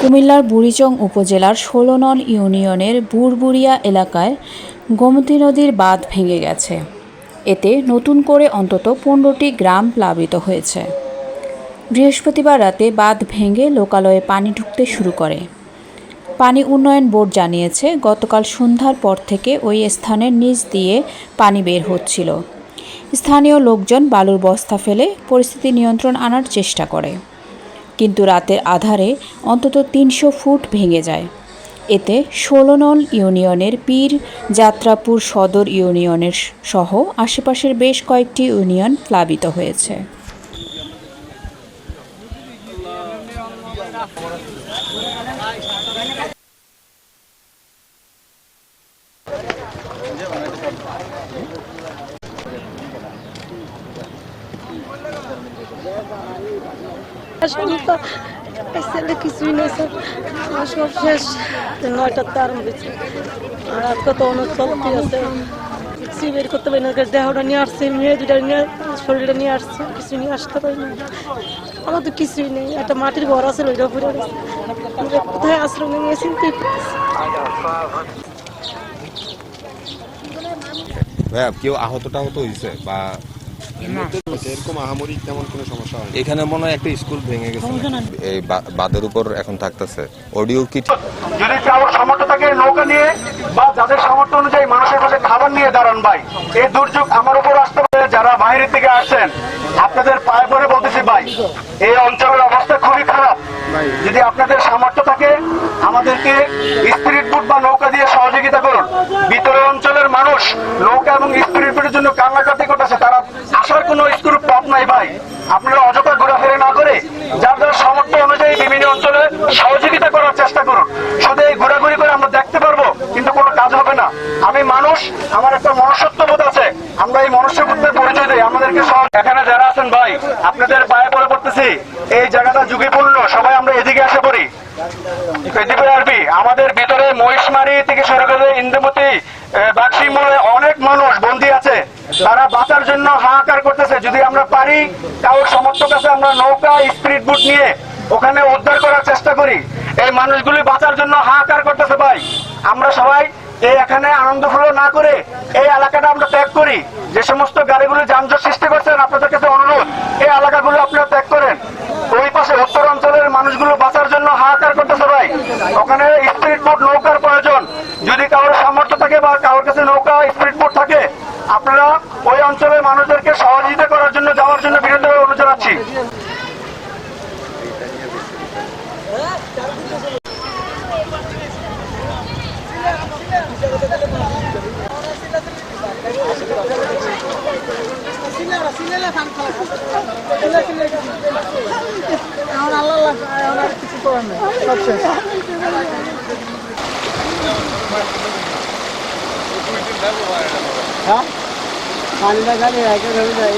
কুমিল্লার বুড়িচং উপজেলার ষোলো নন ইউনিয়নের বুড়বুড়িয়া এলাকায় গোমতী নদীর বাঁধ ভেঙে গেছে। এতে নতুন করে অন্তত পনেরোটি গ্রাম প্লাবিত হয়েছে। বৃহস্পতিবার রাতে বাঁধ ভেঙে লোকালয়ে পানি ঢুকতে শুরু করে। পানি উন্নয়ন বোর্ড জানিয়েছে, গতকাল সন্ধ্যার পর থেকে ওই স্থানের নিচ দিয়ে পানি বের হচ্ছিল। স্থানীয় লোকজন বালুর বস্তা ফেলে পরিস্থিতি নিয়ন্ত্রণ আনার চেষ্টা করে। কিন্তু রাতের আধারে অন্তত তিনশো ফুট ভেঙে যায়। এতে ষোলো নল ইউনিয়নের পীর, যাত্রাপুর সদর ইউনিয়নের সহ আশেপাশের বেশ কয়েকটি ইউনিয়ন প্লাবিত হয়েছে। আসলে তো ছেলে কিছুই নেই স্যার সব শেষ নয়টার তার হয়েছে আর আজকে তো অনেক চলতে আছে কিছুই বের করতে পারি না দেহটা নিয়ে আসছে মেয়ে দুটা নিয়ে শরীরটা নিয়ে আসছে কিছু নিয়ে আসতে পারি না আমার তো কিছুই নেই একটা মাটির ঘর আছে ওইটা পুরো গেছে কোথায় আশ্রম নিয়েছি কি ভাইয়া, কেউ আহত টাহত হয়েছে বা এরকম আহামরি তেমন কোনো সমস্যা এখানে মনে হয় একটা স্কুল ভেঙে গেছে এই বাঁধের উপর এখন থাকতেছে। অডিও কি যদি কারোর সামর্থ্য থাকে নৌকা নিয়ে বা যাদের সামর্থ্য অনুযায়ী মানুষের পাশে খাবার নিয়ে দাঁড়ান ভাই এই দুর্যোগ আমার উপর আসতে পারে যারা বাইরের থেকে আসছেন। আপনাদের পায়ে পরে বলতেছি ভাই এই অঞ্চলের অবস্থা খুবই খারাপ। যদি আপনাদের সামর্থ্য থাকে আমাদেরকে স্পিরিট বুট বা নৌকা দিয়ে সহযোগিতা করুন। ভিতরের অঞ্চলের মানুষ নৌকা এবং স্পিরিট বুটের জন্য কান্নাকাটি করতেছে তারা নাই। আপনারা অযথা ঘোরাফেরা না করে যার যার সামর্থ্য অনুযায়ী বিভিন্ন অঞ্চলে সহযোগিতা করার চেষ্টা করুন। শুধু এই ঘোরাঘুরি করে আমরা দেখতে পারব, কিন্তু কোনো কাজ হবে না। আমি মানুষ, আমার একটা মনুষ্যত্ববোধ আছে। আমরা এই মনুষ্যবোধের পরিচয় দিই। আমাদেরকে সহ- এখানে যারা আছেন ভাই, আপনাদের পায়ে পরে পড়তেছি। এই জায়গাটা ঝুঁকিপূর্ণ, সবাই আমরা এদিকে আসে পড়ি। আসবি আমাদের ভিতরে মহিষমারি থেকে শুরু করে ইন্দ্রমতি বাক্সি মোড়ে অনেক মানুষ বন্দী আছে। তারা বাঁচার জন্য হাহাকার করতেছে যদি আমরা পারি কারোর সমর্থক আছে, আমরা নৌকা স্পিরিট বুট নিয়ে ওখানে উদ্ধার করার চেষ্টা করি। এই মানুষগুলি বাঁচার জন্য হাহাকার করতেছে ভাই। আমরা সবাই এই এখানে আনন্দ ফুলো না করে এই এলাকাটা আমরা ত্যাগ করি। যে সমস্ত গাড়িগুলি যানজট সৃষ্টি করছেন আপনাদের কাছে অনুরোধ, এই এলাকাগুলো আপনারা ত্যাগ করেন। ওই পাশে উত্তর অঞ্চলের মানুষগুলো বাঁচার জন্য হাহাকার করতেছে ভাই। ওখানে স্পিরিট বোট নৌকার প্রয়োজন। যদি কারোর সামর্থ্য থাকে বা কারোর কাছে নৌকা স্পিরিট বোট থাকে, আপনারা অঞ্চলের মানুষদেরকে সহযোগিতা করার জন্য যাওয়ার জন্য বিরোধী অনুরোধ জানাচ্ছি। কিছু হ্যাঁ? পানিটা খালি একে ধরে যায়